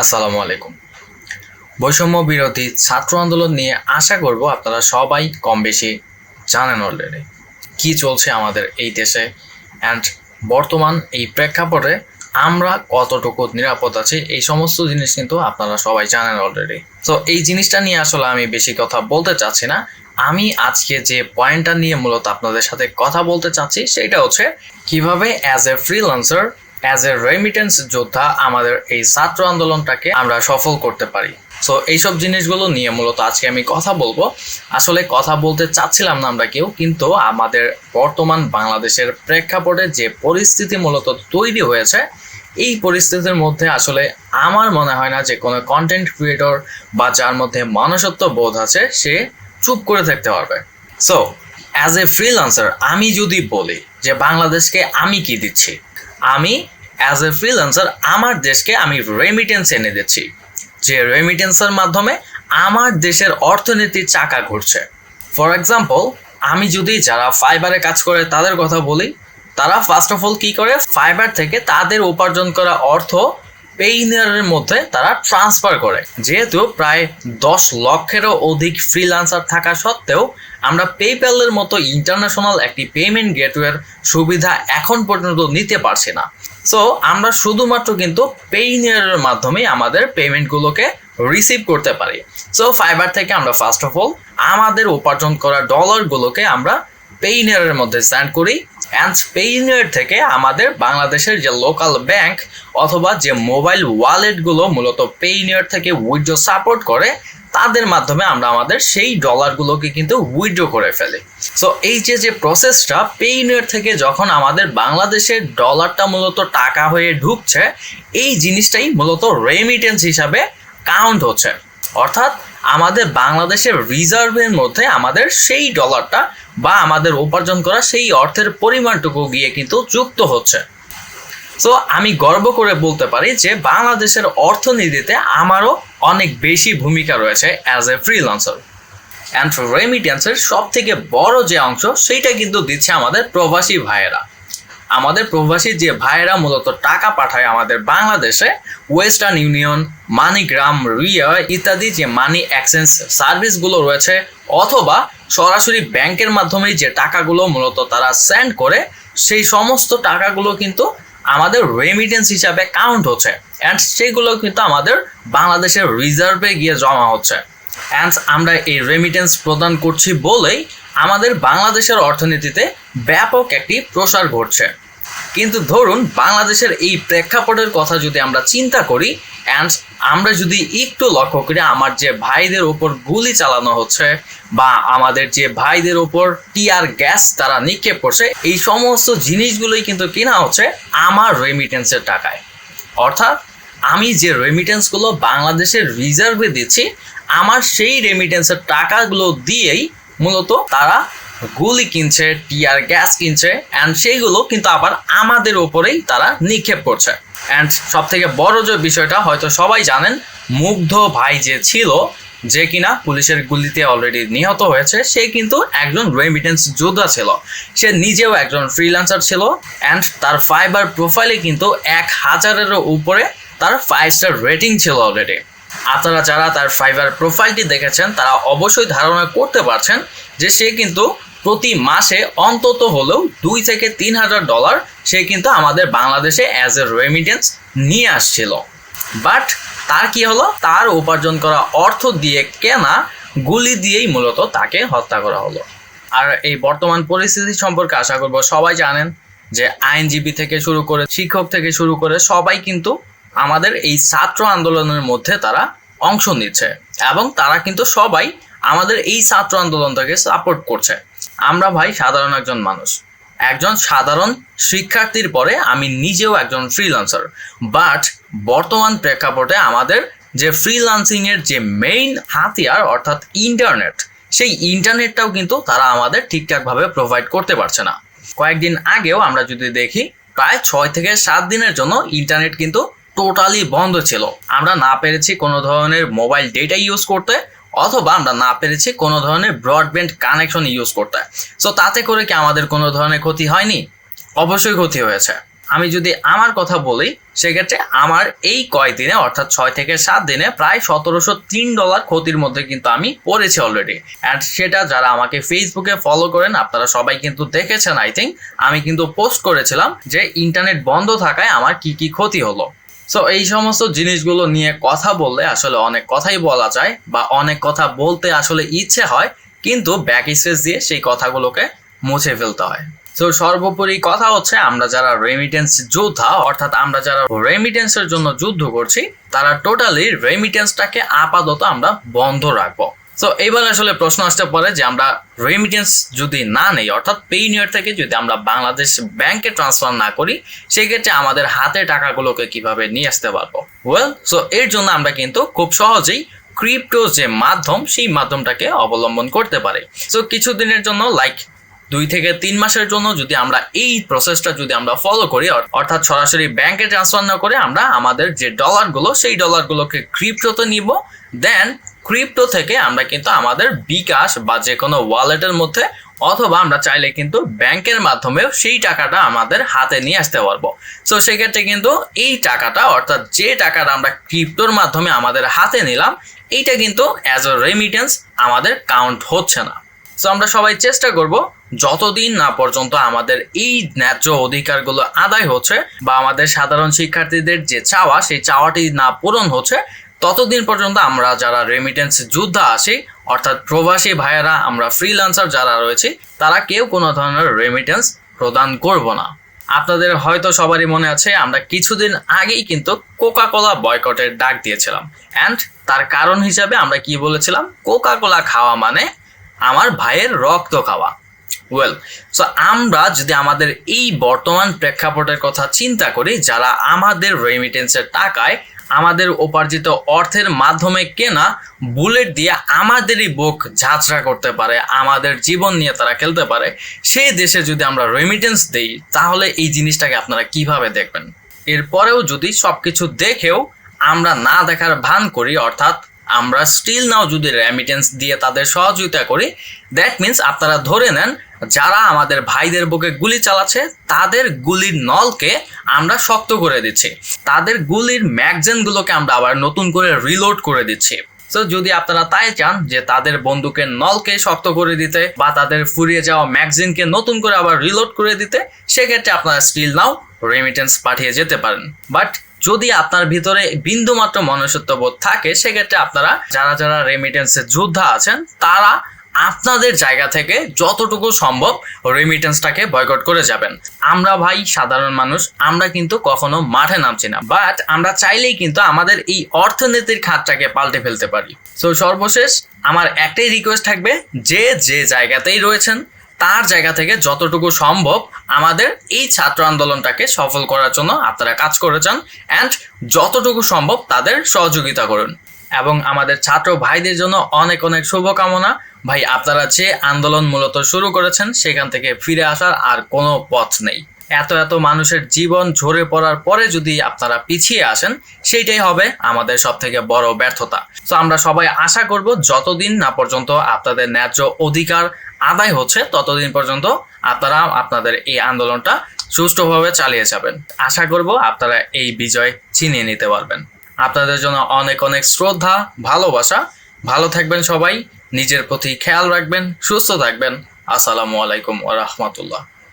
আসসালামু আলাইকুম। বৈষম্য বিরোধী ছাত্র আন্দোলন নিয়ে আশা করব আপনারা সবাই কম বেশি জানেন অলরেডি কি চলছে আমাদের এই দেশে অ্যান্ড বর্তমান এই প্রেক্ষাপটে আমরা কতটুকু নিরাপদ আছি এই সমস্ত জিনিস কিন্তু আপনারা সবাই জানেন অলরেডি তো এই জিনিসটা নিয়ে আসলে আমি বেশি কথা বলতে চাচ্ছি না। আমি আজকে যে পয়েন্টটা নিয়ে মূলত আপনাদের সাথে কথা বলতে চাচ্ছি, সেটা হচ্ছে কীভাবে as a freelancer as a remittance যোদ্ধা, আমাদের এই ছাত্র আন্দোলনটাকে আমরা সফল করতে পারি। সো এইসব জিনিসগুলো নিয়ে মূলত আজকে আমি কথা বলব। আসলে কথা বলতে চাচ্ছিলাম না আমরা কেউ, কিন্তু আমাদের বর্তমান বাংলাদেশের প্রেক্ষাপটে যে পরিস্থিতি মূলত তৈরি হয়েছে, এই পরিস্থিতির মধ্যে আসলে আমার মনে হয় না যে কোনো কন্টেন্ট ক্রিয়েটর বা যার মধ্যে মনুষ্যত্ব বোধ আছে, সে চুপ করে থাকতে পারবে। সো অ্যাজ এ ফ্রিল্যান্সার আমি যদি বলি যে বাংলাদেশকে আমি কি দিচ্ছি? আমি অ্যাজ এ ফ্রিল্যান্সার আমার দেশকে আমি রেমিটেন্স এনে দিচ্ছি। যে রেমিটেন্সের মাধ্যমে আমার দেশের অর্থনীতির চাকা ঘুরছে। ফর এক্সাম্পল আমি যদি যারা ফাইবারে কাজ করে, তাদের কথা বলি, তারা ফার্স্ট অফ অল কী করে? ফাইবার থেকে তাদের উপার্জন করা অর্থ পেইনারের মধ্যে তারা ট্রান্সফার করে। যেহেতু প্রায় দশ লক্ষেরও অধিক ফ্রিল্যান্সার থাকা সত্ত্বেও, আমরা পেপ্যালের মতো ইন্টারন্যাশনাল একটি পেমেন্ট গেটওয়ের সুবিধা এখন পর্যন্ত নিতে পারছি না। সো আমরা শুধুমাত্র কিন্তু পেইনারের মাধ্যমে আমাদের পেমেন্টগুলোকে রিসিভ করতে পারি। সো ফাইবার থেকে আমরা ফার্স্ট অফ অল আমাদের উপার্জন করা ডলারগুলোকে আমরা পেইনারের মধ্যে সেন্ড করি। অ্যান্ড পেইনার থেকে আমাদের বাংলাদেশের যে লোকাল ব্যাংক অথবা যে মোবাইল ওয়ালেটগুলো মূলত পেইনার থেকে উইথড্র সাপোর্ট করে, তাদের মাধ্যমে আমরা আমাদের সেই ডলারগুলোকে কিন্তু উইথড্র করে ফেলি। সো এই যে যে প্রসেসটা পেইনার থেকে যখন আমাদের বাংলাদেশের ডলারটা মূলত টাকা হয়ে ঢুকছে, এই জিনিসটাই মূলত রেমিটেন্স হিসাবে কাউন্ট হচ্ছে। অর্থাৎ আমাদের বাংলাদেশের রিজার্ভের মধ্যে আমাদের সেই ডলারটা বা আমাদের উপার্জন করা সেই অর্থের পরিমাণটুকু গিয়ে কিন্তু যুক্ত হচ্ছে। সো আমি গর্ব করে বলতে পারি যে বাংলাদেশের অর্থনীতিতে আমারও অনেক বেশি ভূমিকা রয়েছে অ্যাজ এ ফ্রিলান্সার অ্যান্ড রেমিটেন্সের সব থেকে বড় যে অংশ, সেইটা কিন্তু দিচ্ছে আমাদের প্রবাসী ভাইয়েরা। আমাদের প্রবাসী যে ভাইয়েরা মূলত টাকা পাঠায় আমাদের বাংলাদেশে ওয়েস্টার্ন ইউনিয়ন মানিগ্রাম রিয়া ইত্যাদি যে মানি এক্সচেঞ্জ সার্ভিসগুলো রয়েছে, অথবা সরাসরি ব্যাংকের মাধ্যমে যে টাকাগুলো মূলত তারা সেন্ড করে, সেই সমস্ত টাকাগুলো কিন্তু আমাদের রেমিটেন্স হিসাবে কাউন্ট হচ্ছে। অ্যান্ড সেগুলো কিন্তু আমাদের বাংলাদেশের রিজার্ভে গিয়ে জমা হচ্ছে। অ্যান্ড আমরা এই রেমিটেন্স প্রদান করছি বলেই আমাদের বাংলাদেশের অর্থনীতিতে ব্যাপক একটি প্রসার ঘটছে। কিন্তু ধরুন, বাংলাদেশের এই প্রেক্ষাপটের কথা যদি আমরা চিন্তা করি অ্যান্ড আমরা যদি একটু লক্ষ্য করি, আমার যে ভাইদের ওপর গুলি চালানো হচ্ছে, বা আমাদের যে ভাইদের ওপর টিয়ার গ্যাস তারা নিক্ষেপ করছে, এই সমস্ত জিনিসগুলোই কিন্তু কেনা হচ্ছে আমার রেমিটেন্সের টাকায়। অর্থাৎ, আমি যে রেমিটেন্সগুলো বাংলাদেশের রিজার্ভে দিচ্ছি, আমার সেই রেমিটেন্সের টাকাগুলো দিয়েই মূলত তারা গুলি কিনছে, টিয়ার গ্যাস কিনছে অ্যান্ড সেইগুলো কিন্তু আবার আমাদের ওপরেই তারা নিক্ষেপ করছে। অ্যান্ড সব থেকে বড় যে বিষয়টা, হয়তো সবাই জানেন, মুগ্ধ ভাই যে ছিল, যে কিনা পুলিশের গুলিতে অলরেডি নিহত হয়েছে, সে কিন্তু একজন রেমিটেন্স যোদ্ধা ছিল। সে নিজেও একজন ফ্রিল্যান্সার ছিল অ্যান্ড তার ফাইবার প্রোফাইলে কিন্তু এক হাজারেরও উপরে তার ফাইভ স্টার রেটিং ছিল অলরেডি আপনারা যারা তার ফাইবার প্রোফাইলটি দেখেছেন, তারা অবশ্যই ধারণা করতে পারছেন যে সে কিন্তু প্রতি মাসে অন্তত হলেও দুই থেকে তিন হাজার ডলার সে কিন্তু আমাদের বাংলাদেশে অ্যাজ এ রেমিটেন্স নিয়ে আসছিল। বাট তার কি হলো? তার উপার্জন করা অর্থ দিয়ে কেনা গুলি দিয়েই মূলত তাকে হত্যা করা হলো। আর এই বর্তমান পরিস্থিতি সম্পর্কে আশা করব সবাই জানেন যে আইনজীবী থেকে শুরু করে শিক্ষক থেকে শুরু করে সবাই কিন্তু আমাদের এই ছাত্র আন্দোলনের মধ্যে তারা অংশ নিচ্ছে এবং তারা কিন্তু সবাই আমাদের এই ছাত্র আন্দোলনটাকে সাপোর্ট করছে। আমরা ভাই সাধারণ একজন মানুষ। একজন সাধারণ শিক্ষার্থীর পরে আমি নিজেও একজন ফ্রিল্যান্সার বাট বর্তমান প্রেক্ষাপটে আমাদের যে ফ্রিল্যান্সিং এর যে মেইন হাতিয়ার অর্থাৎ ইন্টারনেট সেই ইন্টারনেটটাও কিন্তু তারা আমাদের ঠিকঠাকভাবে প্রোভাইড করতে পারছে না। কয়েকদিন আগেও আমরা যদি দেখি, প্রায় ছয় থেকে সাত দিনের জন্য ইন্টারনেট কিন্তু টোটালি বন্ধ ছিল। আমরা না পেরেছি কোনো ধরনের মোবাইল ডেটা ইউজ করতে, অথবা আমরা না পেরেছি কোনো ধরনের ব্রডব্যান্ড কানেকশন ইউজ করতে। সো তাতে করে কি আমাদের কোনো ধরনের ক্ষতি হয়নি? অবশ্যই ক্ষতি হয়েছে। আমি যদি আমার কথা বলি, সেক্ষেত্রে আমার এই কয়দিনে অর্থাৎ ছয় থেকে সাত দিনে, প্রায় সতেরোশো তিন ডলার ক্ষতির মধ্যে কিন্তু আমি পড়েছি অলরেডি অ্যান্ড সেটা যারা আমাকে ফেসবুকে ফলো করেন, আপনারা সবাই কিন্তু দেখেছেন আই থিঙ্ক আমি কিন্তু পোস্ট করেছিলাম যে ইন্টারনেট বন্ধ থাকায় আমার কি কি ক্ষতি হলো। সো এই সমস্ত জিনিসগুলো নিয়ে কথা বললে আসলে অনেক কথাই বলা যায় বা অনেক কথা বলতে আসলে ইচ্ছে হয়, কিন্তু ব্যাক স্পেস দিয়ে সেই কথাগুলোকে মুছে ফেলতে হয়। তো সর্বোপরি কথা হচ্ছে আমরা যারা রেমিটেন্স যোদ্ধা, অর্থাৎ আমরা যারা রেমিটেন্সের জন্য যুদ্ধ করছি, তারা টোটালি রেমিটেন্সটাকে আপাতত আমরা বন্ধ রাখব। তো এবার আসলে প্রশ্ন আসতে পারে যে আমরা রেমিটেন্স যদি না নেই, অর্থাৎ পেইনিয়ার থেকে যদি আমরা বাংলাদেশ ব্যাংকে ট্রান্সফার না করি, সেক্ষেত্রে আমাদের হাতে টাকাগুলোকে কীভাবে নিয়ে আসতে পারব? ওয়েল সো এর জন্য আমরা কিন্তু খুব সহজেই ক্রিপ্টো যে মাধ্যম, সেই মাধ্যমটাকে অবলম্বন করতে পারে। সো কিছুদিনের জন্য লাইক দুই থেকে তিন মাসের জন্য যদি আমরা এই প্রসেসটা যদি আমরা ফলো করি অর্থাৎ সরাসরি ব্যাংকে ট্রান্সফার না করে আমরা আমাদের যে ডলারগুলো সেই ডলারগুলোকে ক্রিপ্টোতে নিব দেন ক্রিপ্টো থেকে আমরা কিন্তু আমাদের বিকাশ বা যে কোনো ওয়ালেটের মধ্যে অথবা আমরা চাইলে কিন্তু ব্যাংকের মাধ্যমেও সেই টাকাটা আমাদের হাতে নিয়ে আসতে পারব। সো সেক্ষেত্রে কিন্তু এই টাকাটা, অর্থাৎ যে টাকাটা আমরা ক্রিপ্টোর মাধ্যমে আমাদের হাতে নিলাম, এইটা কিন্তু অ্যাজ আ রেমিটেন্স আমাদের কাউন্ট হচ্ছে না। সো আমরা সবাই চেষ্টা করব, যতদিন না পর্যন্ত আমাদের এই ন্যায্য অধিকারগুলো আদায় হচ্ছে বা আমাদের সাধারণ শিক্ষার্থীদের যে চাওয়া, সেই চাওয়াটি না পূরণ হচ্ছে ততদিন পর্যন্ত আমরা যারা রেমিটেন্স যোদ্ধা আছি, অর্থাৎ প্রবাসী ভাইয়েরা, আমরা ফ্রিল্যান্সার যারা রয়েছে, তারা কেউ কোনো ধরনের রেমিটেন্স প্রদান করব না। আপনাদের হয়তো সবারই মনে আছে, আমরা কিছুদিন আগেই কিন্তু কোকা কোলা বয়কটের ডাক দিয়েছিলাম। অ্যান্ড তার কারণ হিসাবে আমরা কি বলেছিলাম? কোকা কোলা খাওয়া মানে আমার ভাইয়ের রক্ত খাওয়া। ওয়েল সো আমরা যদি আমাদের এই বর্তমান প্রেক্ষাপটের কথা চিন্তা করি, যারা আমাদের রেমিটেন্সের টাকায় আমাদের উপার্জিত অর্থের মাধ্যমে কেনা বুলেট দিয়ে আমাদেরই বুক ঝাঁঝরা করতে পারে, আমাদের জীবন নিয়ে তারা খেলতে পারে। সেই দেশে যদি আমরা রেমিটেন্স দেই, তাহলে এই জিনিসটাকে আপনারা কীভাবে দেখবেন? এরপরেও যদি সব কিছু দেখেও আমরা না দেখার ভান করি, অর্থাৎ আমরা স্টিল নাও যদি রেমিটেন্স দিয়ে তাদের সহযোগিতা করি দ্যাট মিন্স আপনারা ধরে নেন যারা আমাদের ভাইদের বুকে গুলি চালাচ্ছে, তাদের গুলির নলকে আমরা শক্ত করে দিচ্ছি। তাদের গুলির ম্যাগজিনগুলোকে আমরা আবার নতুন করে রিলোড করে দিচ্ছি। তো যদি আপনারা তাই চান যে তাদের বন্দুকের নলকে শক্ত করে দিতে বা তাদের ফুরিয়ে যাওয়া ম্যাগজিনকে নতুন করে আবার রিলোড করে দিতে, সেক্ষেত্রে আপনারা স্টিল নাও রেমিটেন্স পাঠিয়ে যেতে পারেন। বাট যদি আপনার ভিতরে বিন্দুমাত্র মনুষ্যত্ববোধ থাকে, সেক্ষেত্রে আপনারা, যারা যারা রেমিটেন্সের যোদ্ধা আছেন, তারা আপনাদের জায়গা থেকে যতটুকু সম্ভব রেমিটেন্সটাকে বয়কট করে যাবেন। আমরা ভাই সাধারণ মানুষ, আমরা কিন্তু কখনো মাঠে নামছি না। বাট আমরা চাইলেই কিন্তু আমাদের এই অর্থনীতির খাতটাকে পাল্টে ফেলতে পারি। সো সর্বশেষ আমার একটাই রিকোয়েস্ট থাকবে, যে যে জায়গাতেই রয়েছেন, তার জায়গা থেকে যতটুকু সম্ভব আমাদের এই ছাত্র আন্দোলনটাকে সফল করার জন্য আপনারা কাজ করে যান অ্যান্ড যতটুকু সম্ভব তাদের সহযোগিতা করুন। এবং আমাদের ছাত্র ভাইদের জন্য অনেক অনেক শুভকামনা। ভাই, আপনারা যে আন্দোলন মূলত শুরু করেছেন, সেখান থেকে ফিরে আসার আর কোনো পথ নেই। এত এত মানুষের জীবন ঝরে পড়ার পরে যদি আপনারা পিছিয়ে আসেন, সেইটাই হবে আমাদের সব থেকে বড় ব্যর্থতা। তো আমরা সবাই আশা করব, যতদিন না পর্যন্ত আপনাদের ন্যায্য অধিকার আদায় হচ্ছে, ততদিন পর্যন্ত আপনারা, আপনাদের এই আন্দোলনটা সুষ্ঠুভাবে চালিয়ে যাবেন। আশা করব আপনারা এই বিজয় চিনিয়ে নিতে পারবেন। আপনাদের জন্য অনেক অনেক শ্রদ্ধা, ভালোবাসা। ভালো থাকবেন সবাই। নিজের প্রতি খেয়াল রাখবেন সুস্থ থাকবেন। আসসালামু আলাইকুম ওয়া রাহমাতুল্লাহ।